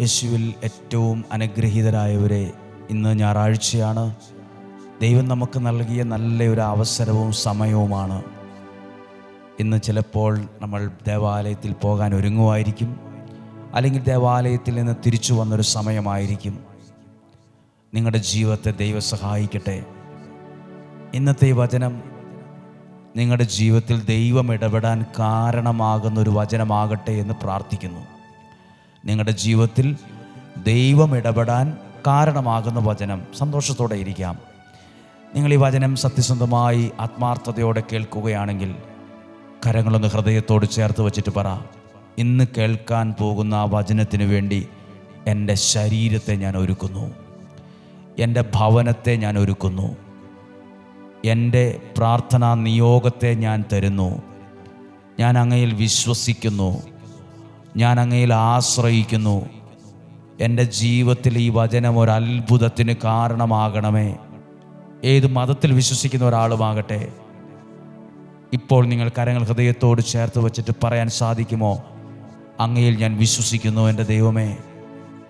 യേശുവിൽ ഏറ്റവും അനുഗ്രഹീതരായവരെ ഇന്ന് ഞായറാഴ്ചയാണ്. ദൈവം നമുക്ക് നൽകിയ നല്ലൊരു അവസരവും സമയവുമാണ്. ഇന്ന് ചിലപ്പോൾ നമ്മൾ ദേവാലയത്തിൽ പോകാൻ ഒരുങ്ങുമായിരിക്കും. അല്ലെങ്കിൽ ദേവാലയത്തിൽ നിന്ന് തിരിച്ചു വന്നൊരു സമയമായിരിക്കും. നിങ്ങളുടെ ജീവിതത്തെ ദൈവം സഹായിക്കട്ടെ. ഇന്നത്തെ വചനം നിങ്ങളുടെ ജീവിതത്തിൽ ദൈവം ഇടപെടാൻ കാരണമാകുന്ന ഒരു വചനമാകട്ടെ എന്ന് പ്രാർത്ഥിക്കുന്നു. നിങ്ങളുടെ ജീവിതത്തിൽ ദൈവം ഇടപെടാൻ കാരണമാകുന്ന വചനം സന്തോഷത്തോടെ ഇരിക്കാം. നിങ്ങൾ ഈ വചനം സത്യസന്ധമായി ആത്മാർത്ഥതയോടെ കേൾക്കുകയാണെങ്കിൽ കരങ്ങളൊന്ന് ഹൃദയത്തോട് ചേർത്ത് വച്ചിട്ട് പറ ഇന്ന് കേൾക്കാൻ പോകുന്ന ആ വചനത്തിന് വേണ്ടി എന്റെ ശരീരത്തെ ഞാൻ ഒരുക്കുന്നു. എന്റെ ഭവനത്തെ ഞാൻ ഒരുക്കുന്നു. എന്റെ പ്രാർത്ഥനാ നിയോഗത്തെ ഞാൻ തരുന്നു. ഞാൻ അങ്ങയിൽ വിശ്വസിക്കുന്നു. ഞാൻ അങ്ങയിൽ ആശ്രയിക്കുന്നു. എന്റെ ജീവിതത്തിൽ ഈ വചനം ഒരു അത്ഭുതത്തിന് കാരണമാകണമേ. ഏത് മതത്തിൽ വിശ്വസിക്കുന്ന ഒരാളുമാകട്ടെ. ഇപ്പോൾ നിങ്ങൾ കരങ്ങൾ ഹൃദയത്തോട് ചേർത്ത് വെച്ചിട്ട് പറയാൻ സാധിക്കുമോ? അങ്ങയിൽ ഞാൻ വിശ്വസിക്കുന്നു എന്റെ ദൈവമേ.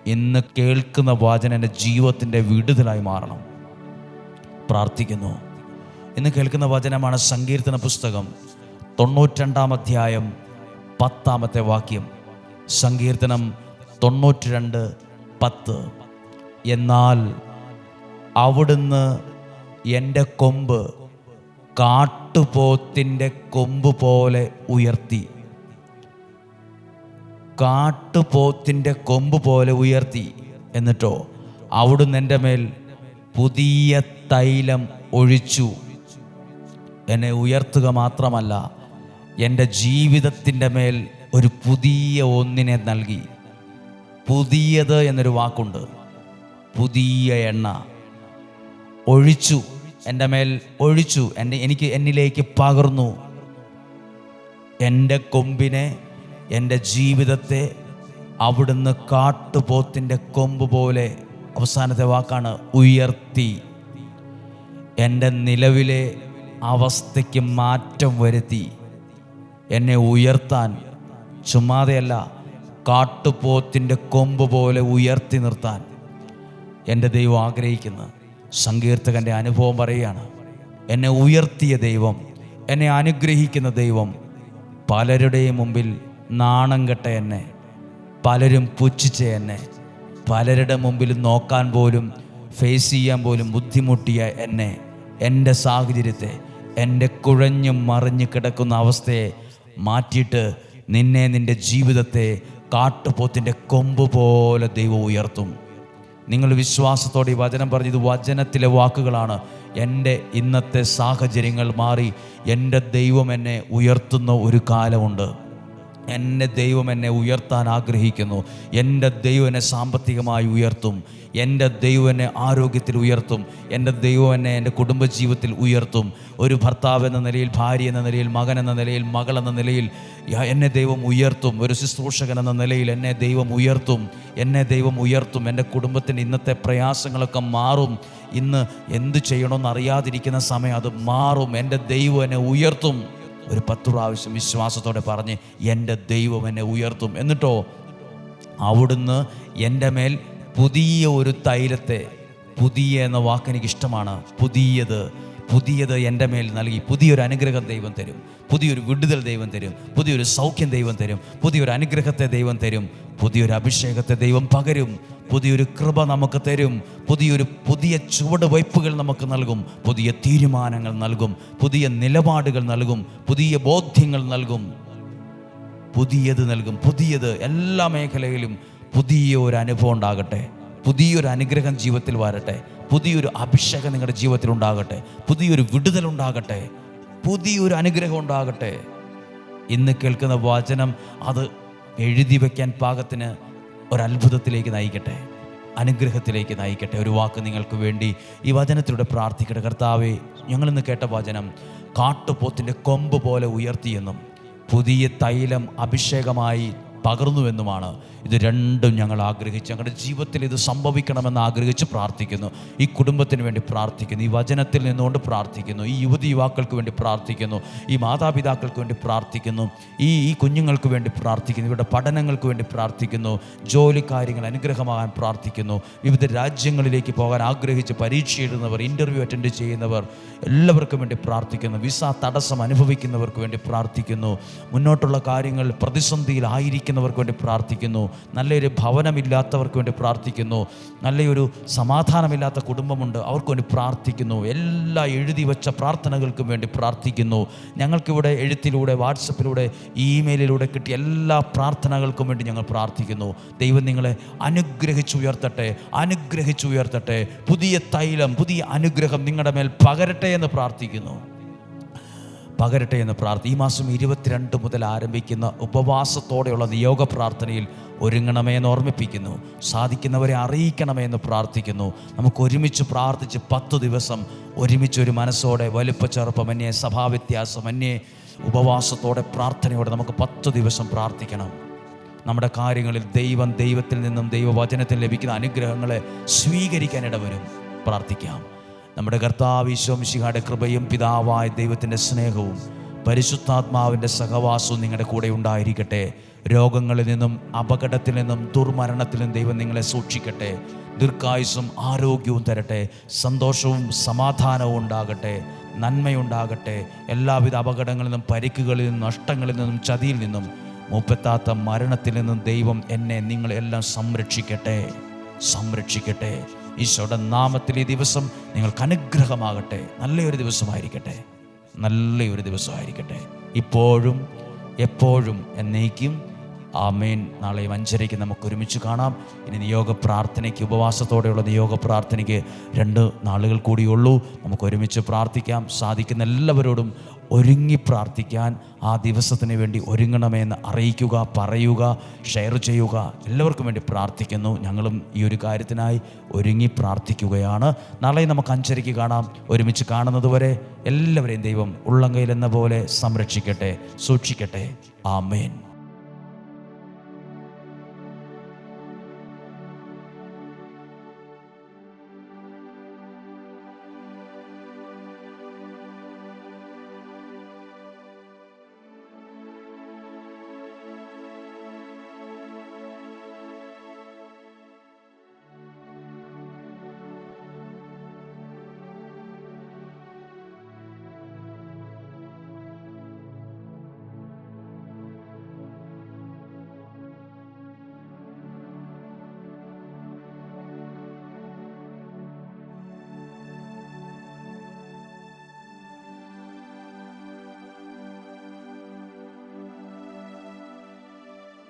ഇന്ന് കേൾക്കുന്ന വചനം എന്റെ ജീവിതത്തിന്റെ വിടുതലായി മാറണം. പ്രാർത്ഥിക്കുന്നു. ഇന്ന് കേൾക്കുന്ന വചനമാണ് സങ്കീർത്തന പുസ്തകം തൊണ്ണൂറ്റണ്ടാം അധ്യായം പത്താമത്തെ വാക്യം. സങ്കീർത്തനം തൊണ്ണൂറ്റി രണ്ട് പത്ത്. എന്നാൽ അവിടുന്ന് എന്റെ കൊമ്പ് കാട്ടുപോത്തിന്റെ കൊമ്പ് പോലെ ഉയർത്തി. കാട്ടുപോത്തിന്റെ കൊമ്പ് പോലെ ഉയർത്തി എന്നിട്ടോ അവിടുന്ന് എന്റെ മേൽ പുതിയ തൈലം ഒഴിച്ചു. എന്നെ ഉയർത്തുക മാത്രമല്ല എന്റെ ജീവിതത്തിന്റെ മേൽ ഒരു പുതിയ ഒന്നിനെ നൽകി. പുതിയത് എന്നൊരു വാക്കുണ്ട്. പുതിയ എണ്ണ. ഒഴിച്ചു. എന്റെ മേൽ ഒഴിച്ചു. എന്റെ എനിക്ക് എന്നിലേക്ക് പകർന്നു. എന്റെ കൊമ്പിനെ എന്റെ ജീവിതത്തെ അവിടുന്ന് കാട്ടുപോത്തിന്റെ കൊമ്പ് പോലെ അവസാനത്തെ വാക്കാണ് ഉയർത്തി. എന്റെ നിലവിലെ അവസ്ഥയ്ക്ക് മാറ്റം വരുത്തി. എന്നെ ഉയർത്താൻ ചുമ്മാതെയല്ല കാട്ടുപോത്തിന്റെ കൊമ്പ് പോലെ ഉയർത്തി നിർത്താൻ എന്റെ ദൈവം ആഗ്രഹിക്കുന്നു. സങ്കീർത്തകന്റെ അനുഭവം പറയുകയാണ് എന്നെ ഉയർത്തിയ ദൈവം എന്നെ അനുഗ്രഹിക്കുന്ന ദൈവം പലരുടെയും മുമ്പിൽ നാണം കെട്ട എന്നെ പലരും പുച്ഛിച്ച എന്നെ പലരുടെ മുമ്പിൽ നോക്കാൻ പോലും ഫേസ് ചെയ്യാൻ പോലും ബുദ്ധിമുട്ടിയ എന്നെ എന്റെ സാഹചര്യത്തെ എന്റെ കുഴഞ്ഞു മറിഞ്ഞു കിടക്കുന്ന അവസ്ഥയെ മാറ്റിയിട്ട് നിന്നെ നിന്റെ ജീവിതത്തെ കാട്ടുപോത്തിന്റെ കൊമ്പ് പോലെ ദൈവം ഉയർത്തും. നിങ്ങൾ വിശ്വാസത്തോടെ ഈ വചനം പറഞ്ഞത് വചനത്തിലെ വാക്കുകളാണ്. എന്റെ ഇന്നത്തെ സാഹചര്യങ്ങൾ മാറി എന്റെ ദൈവം എന്നെ ഉയർത്തുന്ന ഒരു കാലമുണ്ട്. എന്റെ ദൈവം എന്നെ ഉയർത്താൻ ആഗ്രഹിക്കുന്നു. എന്റെ ദൈവം എന്നെ സാമ്പത്തികമായി ഉയർത്തും. എന്റെ ദൈവം എന്നെ ആരോഗ്യത്തിൽ ഉയർത്തും. എന്റെ ദൈവം എന്നെ എന്റെ കുടുംബജീവിതത്തിൽ ഉയർത്തും. ഒരു ഭർത്താവ് എന്ന നിലയിൽ ഭാര്യ എന്ന നിലയിൽ മകൻ എന്ന നിലയിൽ മകൾ എന്ന നിലയിൽ എന്നെ ദൈവം ഉയർത്തും. ഒരു ശുശ്രൂഷകൻ എന്ന നിലയിൽ എന്നെ ദൈവം ഉയർത്തും. എന്നെ ദൈവം ഉയർത്തും. എന്റെ കുടുംബത്തിന്റെ ഇന്നത്തെ പ്രയാസങ്ങളൊക്കെ മാറും. ഇന്ന് എന്ത് ചെയ്യണമെന്ന് അറിയാതിരിക്കുന്ന സമയം അത് മാറും. എന്റെ ദൈവം എന്നെ ഉയർത്തും. ഒരു പത്ത് പ്രാവശ്യം വിശ്വാസത്തോടെ പറഞ്ഞ് എന്റെ ദൈവം എന്നെ ഉയർത്തും. എന്നിട്ടോ അവിടുന്ന് എന്റെ മേൽ പുതിയ ഒരു തൈലത്തെ പുതിയ എന്ന വാക്ക് എനിക്ക് ഇഷ്ടമാണ് പുതിയത് പുതിയത് എന്റെ മേൽ നൽകി പുതിയൊരു അനുഗ്രഹം ദൈവം തരും പുതിയൊരു വിടുതൽ ദൈവം തരും പുതിയൊരു സൗഖ്യം ദൈവം തരും പുതിയൊരു അനുഗ്രഹത്തെ ദൈവം തരും പുതിയൊരു അഭിഷേകത്തെ ദൈവം പകരും പുതിയൊരു കൃപ നമുക്ക് തരും പുതിയൊരു പുതിയ ചുവട് ചുവടുവയ്പ്പുകൾ നമുക്ക് നൽകും പുതിയ തീരുമാനങ്ങൾ നൽകും പുതിയ നിലപാടുകൾ നൽകും പുതിയ ബോധ്യങ്ങൾ നൽകും. പുതിയത് നൽകും പുതിയത് എല്ലാ മേഖലയിലും പുതിയ ഒരു അനുഭവം ഉണ്ടാകട്ടെ പുതിയൊരു അനുഗ്രഹം ജീവിതത്തിൽ വരട്ടെ. പുതിയൊരു അഭിഷേകം നിങ്ങളുടെ ജീവിതത്തിൽ ഉണ്ടാകട്ടെ പുതിയൊരു വിടുതൽ ഉണ്ടാകട്ടെ പുതിയൊരു അനുഗ്രഹം ഉണ്ടാകട്ടെ. ഇന്ന് കേൾക്കുന്ന വചനം അത് എഴുതി വയ്ക്കാൻ പാകത്തിന് ഒരത്ഭുതത്തിലേക്ക് നയിക്കട്ടെ. അനുഗ്രഹത്തിലേക്ക് നയിക്കട്ടെ. ഒരു വാക്ക് നിങ്ങൾക്ക് വേണ്ടി ഈ വചനത്തിലൂടെ പ്രാർത്ഥിക്കട്ടെ. കർത്താവെ ഞങ്ങളിന്ന് കേട്ട വചനം കാട്ടുപോത്തിന്റെ കൊമ്പ് പോലെ ഉയർത്തിയെന്നും പുതിയ തൈലം അഭിഷേകമായി പകർന്നുവെന്നുമാണ്. ഇത് രണ്ടും ഞങ്ങൾ ആഗ്രഹിച്ച് ഞങ്ങളുടെ ജീവിതത്തിൽ ഇത് സംഭവിക്കണമെന്ന് ആഗ്രഹിച്ച് പ്രാർത്ഥിക്കുന്നു. ഈ കുടുംബത്തിന് വേണ്ടി പ്രാർത്ഥിക്കുന്നു ഈ വചനത്തിൽ നിന്നുകൊണ്ട് പ്രാർത്ഥിക്കുന്നു ഈ യുവതി യുവാക്കൾക്ക് വേണ്ടി പ്രാർത്ഥിക്കുന്നു ഈ മാതാപിതാക്കൾക്ക് വേണ്ടി പ്രാർത്ഥിക്കുന്നു ഈ ഈ കുഞ്ഞുങ്ങൾക്ക് വേണ്ടി പ്രാർത്ഥിക്കുന്നു ഇവരുടെ പഠനങ്ങൾക്ക് വേണ്ടി പ്രാർത്ഥിക്കുന്നു ജോലി കാര്യങ്ങൾ അനുഗ്രഹമാകാൻ പ്രാർത്ഥിക്കുന്നു വിവിധ രാജ്യങ്ങളിലേക്ക് പോകാൻ ആഗ്രഹിച്ച് പരീക്ഷ എഴുതുന്നവർ ഇന്റർവ്യൂ അറ്റൻഡ് ചെയ്യുന്നവർ എല്ലാവർക്കും വേണ്ടി പ്രാർത്ഥിക്കുന്നു വിസ തടസ്സം അനുഭവിക്കുന്നവർക്ക് വേണ്ടി പ്രാർത്ഥിക്കുന്നു മുന്നോട്ടുള്ള കാര്യങ്ങൾ പ്രതിസന്ധിയിലായിരിക്കുന്നവർക്ക് വേണ്ടി പ്രാർത്ഥിക്കുന്നു. നല്ലൊരു ഭവനമില്ലാത്തവർക്ക് വേണ്ടി പ്രാർത്ഥിക്കുന്നു. നല്ലൊരു സമാധാനമില്ലാത്ത കുടുംബമുണ്ട്. അവർക്ക് വേണ്ടി പ്രാർത്ഥിക്കുന്നു. എല്ലാ എഴുതി വച്ച പ്രാർത്ഥനകൾക്കും വേണ്ടി പ്രാർത്ഥിക്കുന്നു. ഞങ്ങൾക്കിവിടെ എഴുത്തിലൂടെ വാട്സപ്പിലൂടെ ഇമെയിലിലൂടെ കിട്ടിയ എല്ലാ പ്രാർത്ഥനകൾക്കും വേണ്ടി ഞങ്ങൾ പ്രാർത്ഥിക്കുന്നു. ദൈവം നിങ്ങളെ അനുഗ്രഹിച്ചു ഉയർത്തട്ടെ അനുഗ്രഹിച്ചു ഉയർത്തട്ടെ. പുതിയ തൈലം പുതിയ അനുഗ്രഹം നിങ്ങളുടെ മേൽ പകരട്ടെ എന്ന് പ്രാർത്ഥിക്കുന്നു. പകരട്ടെ എന്ന് പ്രാർത്ഥി ഈ മാസം ഇരുപത്തിരണ്ട് മുതൽ ആരംഭിക്കുന്ന ഉപവാസത്തോടെയുള്ള നിയോഗ പ്രാർത്ഥനയിൽ ഒരുങ്ങണമേ എന്ന് ഓർമ്മിപ്പിക്കുന്നു. സാധിക്കുന്നവരെ അറിയിക്കണമേ എന്ന് പ്രാർത്ഥിക്കുന്നു. നമുക്ക് ഒരുമിച്ച് പ്രാർത്ഥിച്ച് പത്ത് ദിവസം ഒരുമിച്ച് ഒരു മനസ്സോടെ വലുപ്പ സഭാവ്യത്യാസം സഭാവ്യത്യാസമന്യേ ഉപവാസത്തോടെ പ്രാർത്ഥനയോടെ നമുക്ക് പത്ത് ദിവസം പ്രാർത്ഥിക്കണം. നമ്മുടെ കാര്യങ്ങളിൽ ദൈവം ദൈവത്തിൽ നിന്നും ദൈവവചനത്തിൽ ലഭിക്കുന്ന അനുഗ്രഹങ്ങളെ സ്വീകരിക്കാൻ ഇടവരും. പ്രാർത്ഥിക്കാം. നമ്മുടെ കർത്താവ് ശിഹാടെ കൃപയും പിതാവായ ദൈവത്തിന്റെ സ്നേഹവും പരിശുദ്ധാത്മാവിന്റെ സഹവാസവും നിങ്ങളുടെ കൂടെ ഉണ്ടായിരിക്കട്ടെ. രോഗങ്ങളിൽ നിന്നും അപകടത്തിൽ നിന്നും ദുർമരണത്തിൽ നിന്നും ദൈവം നിങ്ങളെ സൂക്ഷിക്കട്ടെ. ദീർഘായുസും ആരോഗ്യവും തരട്ടെ. സന്തോഷവും സമാധാനവും ഉണ്ടാകട്ടെ. നന്മയുണ്ടാകട്ടെ. എല്ലാവിധ അപകടങ്ങളിൽ നിന്നും പരിക്കുകളിൽ നിന്നും നഷ്ടങ്ങളിൽ നിന്നും ചതിയിൽ നിന്നും മൂപ്പത്താത്ത മരണത്തിൽ നിന്നും ദൈവം എന്നെ നിങ്ങളെല്ലാം സംരക്ഷിക്കട്ടെ. സംരക്ഷിക്കട്ടെ. ഈശോയുടെ നാമത്തിൽ ഈ ദിവസം നിങ്ങൾക്ക് അനുഗ്രഹമാകട്ടെ. നല്ലൊരു ദിവസമായിരിക്കട്ടെ. നല്ലൊരു ദിവസമായിരിക്കട്ടെ. ഇപ്പോഴും എപ്പോഴും എന്നേക്കും ആമേൻ. നാളെ അഞ്ചരയ്ക്ക് നമുക്ക് ഒരുമിച്ച് കാണാം. ഇനി നിയോഗ പ്രാർത്ഥനയ്ക്ക് ഉപവാസത്തോടെയുള്ള നിയോഗ പ്രാർത്ഥനയ്ക്ക് രണ്ട് നാളുകൾ കൂടിയുള്ളൂ നമുക്ക് ഒരുമിച്ച് പ്രാർത്ഥിക്കാം. സാധിക്കുന്ന എല്ലാവരോടും ഒരുങ്ങി പ്രാർത്ഥിക്കാൻ ആ ദിവസത്തിന് വേണ്ടി ഒരുങ്ങണമെന്ന് അറിയിക്കുക പറയുക ഷെയർ ചെയ്യുക. എല്ലാവർക്കും വേണ്ടി പ്രാർത്ഥിക്കുന്നു. ഞങ്ങളും ഈ ഒരു കാര്യത്തിനായി ഒരുങ്ങി പ്രാർത്ഥിക്കുകയാണ്. നാളെ നമുക്ക് അഞ്ചരയ്ക്ക് കാണാം. ഒരുമിച്ച് കാണുന്നതുവരെ എല്ലാവരെയും ദൈവം ഉള്ളങ്കയിലെന്ന പോലെ സംരക്ഷിക്കട്ടെ സൂക്ഷിക്കട്ടെ. ആമേൻ.